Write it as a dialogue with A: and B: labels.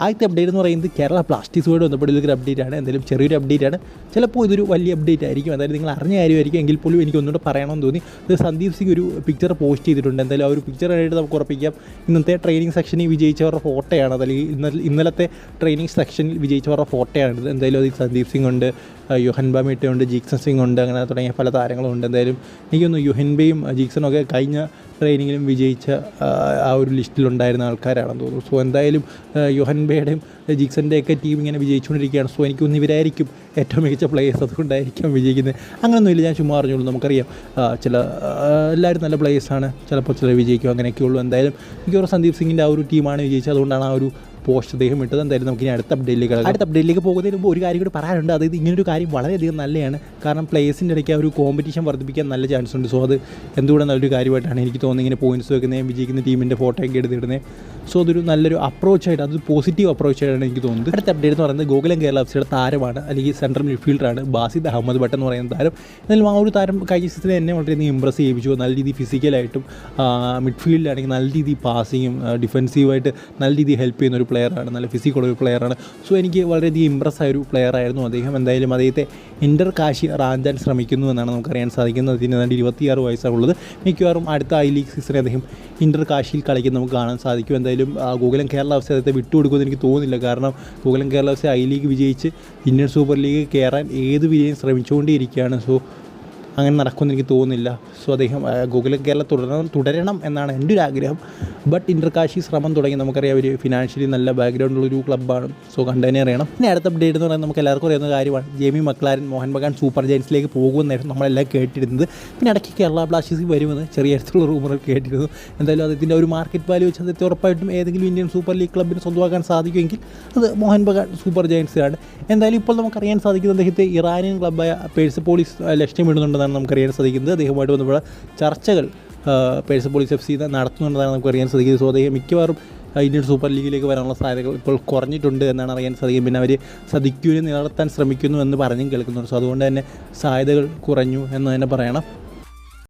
A: ആദ്യത്തെ അപ്ഡേറ്റ് എന്ന് പറയുന്നത് കേരള പ്ലാസ്റ്റിക്സുമായിട്ട് ബന്ധപ്പെട്ടുള്ള ഒരു അപ്ഡേറ്റ് ആണ്. എന്തായാലും ചെറിയൊരു അപ്ഡേറ്റ് ആണ്. ചിലപ്പോൾ ഇതൊരു വലിയ അപ്ഡേറ്റ് ആയിരിക്കും. എന്തായാലും നിങ്ങൾ അറിഞ്ഞ കാര്യമായിരിക്കും. എങ്കിൽ പോലും എനിക്ക് ഒന്നുകൂടെ പറയണമെന്ന് തോന്നി. ഇത് സന്ദീപ് സിംഗ് ഒരു പിക്ചർ പോസ്റ്റ് ചെയ്തിട്ടുണ്ട്. എന്തായാലും ആ ഒരു പിക്ചറായിട്ട് നമുക്ക് ഉറപ്പിക്കാം. ഇന്നത്തെ ട്രെയിനിങ് സെക്ഷനിൽ വിജയിച്ചവരുടെ ഫോട്ടോയാണ് അതല്ലെങ്കിൽ ഇന്നലെ ഇന്നലത്തെ ട്രെയിനിങ് സെക്ഷനിൽ വിജയിച്ചവരുടെ ഫോട്ടോയാണ് എന്തായാലും അതിൽ സന്ദീപ് സിംഗ് ഉണ്ട് യുഹൻ ബാമിട്ട ഉണ്ട് ജീക്സൺ സിംഗ് ഉണ്ട് അങ്ങനെ തുടങ്ങിയ പല താരങ്ങളും ഉണ്ട്. എന്തായാലും എനിക്കൊന്ന് യുഹൻബയും ജീക്സനും ഒക്കെ കഴിഞ്ഞ ട്രെയിനിങ്ങിലും വിജയിച്ച ആ, ഒരു ലിസ്റ്റിലുണ്ടായിരുന്ന ആൾക്കാരാണെന്ന് തോന്നുന്നു. സോ എന്തായാലും യുഹൻബേയുടെയും ജീക്സന്റെയൊക്കെ ടീം ഇങ്ങനെ വിജയിച്ചുകൊണ്ടിരിക്കുകയാണ്. സോ എനിക്ക് ഇവരായിരിക്കും ഏറ്റവും മികച്ച പ്ലേയേഴ്സ് അതുകൊണ്ടായിരിക്കും വിജയിക്കുന്നത്. അങ്ങനെയൊന്നുമില്ല ഞാൻ ചുമ്മാ അറിഞ്ഞോളൂ നമുക്കറിയാം ചില എല്ലാവരും നല്ല പ്ലേയേഴ്സാണ് ചിലപ്പോൾ ചിലർ വിജയിക്കും അങ്ങനെയൊക്കെ ഉള്ളൂ എന്തായാലും എനിക്ക് സന്ദീപ് സിംഗിന്റെ ആ ഒരു ടീമാണ് വിജയിച്ചത്. അതുകൊണ്ടാണ് ആ ഒരു പോസ്റ്റ് അദ്ദേഹം ഇട്ടത് എന്തായാലും നമുക്ക് ഇനി അടുത്ത അപ്ഡേറ്റിലേക്ക് അടുത്ത അപ്ഡേറ്റിലേക്ക് പോകുന്നതിന് മുമ്പ് ഒരു കാര്യം കൂടി പറയാനുണ്ട്. അതായത് ഇങ്ങനൊരു കാര്യം വളരെയധികം നല്ലതാണ് കാരണം പ്ലേയേഴ്സിന്റെ ഇടയ്ക്ക് ഒരു കോമ്പറ്റീഷൻ വർദ്ധിപ്പിക്കാൻ നല്ല ചാൻസ് ഉണ്ട്. സോ അത് എന്തുകൂടെ നല്ലൊരു കാര്യമായിട്ടാണ് എനിക്ക് തോന്നുന്നത്. ഇങ്ങനെ പോയിന്റ്സ് വെക്കുന്നതും വിജയിക്കുന്ന ടീമിന്റെ ഫോട്ടോ ഒക്കെ എടുത്തിടുന്നത്. സോ അതൊരു നല്ലൊരു അപ്രോച്ച് ആയിട്ട് അത് പോസിറ്റീവ് അപ്രോച്ച് അപ്രോച്ചായിട്ടാണ് എനിക്ക് തോന്നുന്നത്. അടുത്ത അപ്ഡേറ്റ് എന്ന് പറയുന്നത് ഗോകുലം കേരള എഫ്സിയുടെ താരമാണ് അല്ലെങ്കിൽ സെൻട്രൽ മിഡ്ഫീൽഡറാണ് ബാസിദ് അഹമ്മദ് ഭട്ട് എന്ന് പറയുന്ന താരം. എന്നാലും ആ ഒരു താരം കഴിഞ്ഞ സീസണിൽ എന്നെ വളരെയധികം ഇമ്പ്രസ് ചെയ്യിപ്പിച്ചു. നല്ല രീതിയിൽ ഫിസിക്കലായിട്ടും മിഡ്ഫീൽഡിലാണെങ്കിൽ നല്ല രീതിയിൽ പാസിങ്ങും ഡിഫെൻസീവായിട്ട് നല്ല രീതിയിൽ ഹെൽപ്പ് ചെയ്യുന്ന ഒരു പ്ലെയറാണ് നല്ല ഫിസിക്കുള്ള ഒരു പ്ലെയറാണ് സോ എനിക്ക് വളരെയധികം ഇമ്പ്രസ് ആയ ഒരു പ്ലെയർ ആയിരുന്നു അദ്ദേഹം. എന്തായാലും അദ്ദേഹത്തെ ഇന്റർ കാശി റാഞ്ചാൻ ശ്രമിക്കുന്നു എന്നാണ് നമുക്കറിയാൻ സാധിക്കുന്നത്. അതിന് ഏതാണ്ട് ഇരുപത്തിയാറ് വയസ്സാണുള്ളത്. മിക്കവാറും അടുത്ത ഐ ലീഗ് സീസണിൽ അദ്ദേഹം ഇന്റർ കാശിയിൽ കളിക്കുന്ന നമുക്ക് കാണാൻ സാധിക്കും. എന്തായാലും ആ, ഗോകുലം കേരള അവസ്ഥ അദ്ദേഹത്തെ വിട്ടുകൊടുക്കുമെന്ന് എനിക്ക് തോന്നുന്നില്ല. കാരണം ഗോകുലം കേരള അവസ്ഥ ഐ ലീഗ് വിജയിച്ച് ഇന്ത്യൻ സൂപ്പർ ലീഗ് കയറാൻ ഏത് വിജയം ശ്രമിച്ചുകൊണ്ടേയിരിക്കുകയാണ്. സോ അങ്ങനെ നടക്കുമെന്ന് എനിക്ക് തോന്നുന്നില്ല. സോ അദ്ദേഹം ഗൂഗിൾ കേരള തുടരണം തുടരണം എന്നാണ് എന്റെ ഒരു ആഗ്രഹം. ബട്ട് ഇന്റർകാശി ശ്രമം തുടങ്ങി. നമുക്കറിയാം ഒരു ഫിനാൻഷ്യലി നല്ല ബാക്ക്ഗ്രൗണ്ട് ഉള്ളൊരു ക്ലബ്ബാണ് സോ കണ്ടതിനെ അറിയണം. പിന്നെ അടുത്ത അപ്ഡേറ്റ് എന്ന് പറയുന്നത് നമുക്ക് എല്ലാവർക്കും അറിയുന്ന കാര്യമാണ്. Jamie Maclaren Mohun Bagan super ജയൻസിലേക്ക് പോകുമെന്നായിരുന്നു നമ്മളെല്ലാം കേട്ടിരുന്നത്. പിന്നെ ഇടയ്ക്ക് കേരള ബ്ലാസ്റ്റേഴ്സ് വരുമെന്ന് ചെറിയ തരത്തിലുള്ള റൂമറുകൾ കേട്ടിരുന്നു. എന്തായാലും അദ്ദേഹത്തിന്റെ ഒരു മാർക്കറ്റ് വാല്യൂ വെച്ച് അദ്ദേഹത്തെ ഉറപ്പായിട്ടും ഏതെങ്കിലും ഇന്ത്യൻ സൂപ്പർ ലീഗ് ക്ലബിന് സ്വന്തമാക്കാൻ സാധിക്കുമെങ്കിൽ അത് മോഹൻ ബഗാൻ സൂപ്പർ ജയൻസിലാണ് എന്തായാലും ഇപ്പോൾ നമുക്കറിയാൻ സാധിക്കുന്നത് അദ്ദേഹത്തെ ഇറാനിയൻ ക്ലബ്ബായ പേഴ്സപോളിസ് ലക്ഷ്യമിടുന്നുണ്ടെന്നാണ് നമുക്കറിയാൻ സാധിക്കുന്നത്. അദ്ദേഹവുമായിട്ട് ബന്ധപ്പെട്ട ചർച്ചകൾ പേഴ്സപോളിസ് എഫ് സി നടത്തുന്നുണ്ടെന്നാണ് നമുക്കറിയാൻ സാധിക്കുന്നത്. സോ അദ്ദേഹം മിക്കവാറും ഇന്ത്യൻ സൂപ്പർ ലീഗിലേക്ക് വരാനുള്ള സാധ്യതകൾ ഇപ്പോൾ കുറഞ്ഞിട്ടുണ്ട് എന്നാണ് അറിയാൻ സാധിക്കും പിന്നെ അവർ സദിക്കൂരി നിലനിർത്താൻ ശ്രമിക്കുന്നു എന്ന് പറഞ്ഞും കേൾക്കുന്നുണ്ട്. സോ അതുകൊണ്ട് തന്നെ സാധ്യതകൾ കുറഞ്ഞു എന്ന് തന്നെ പറയണം.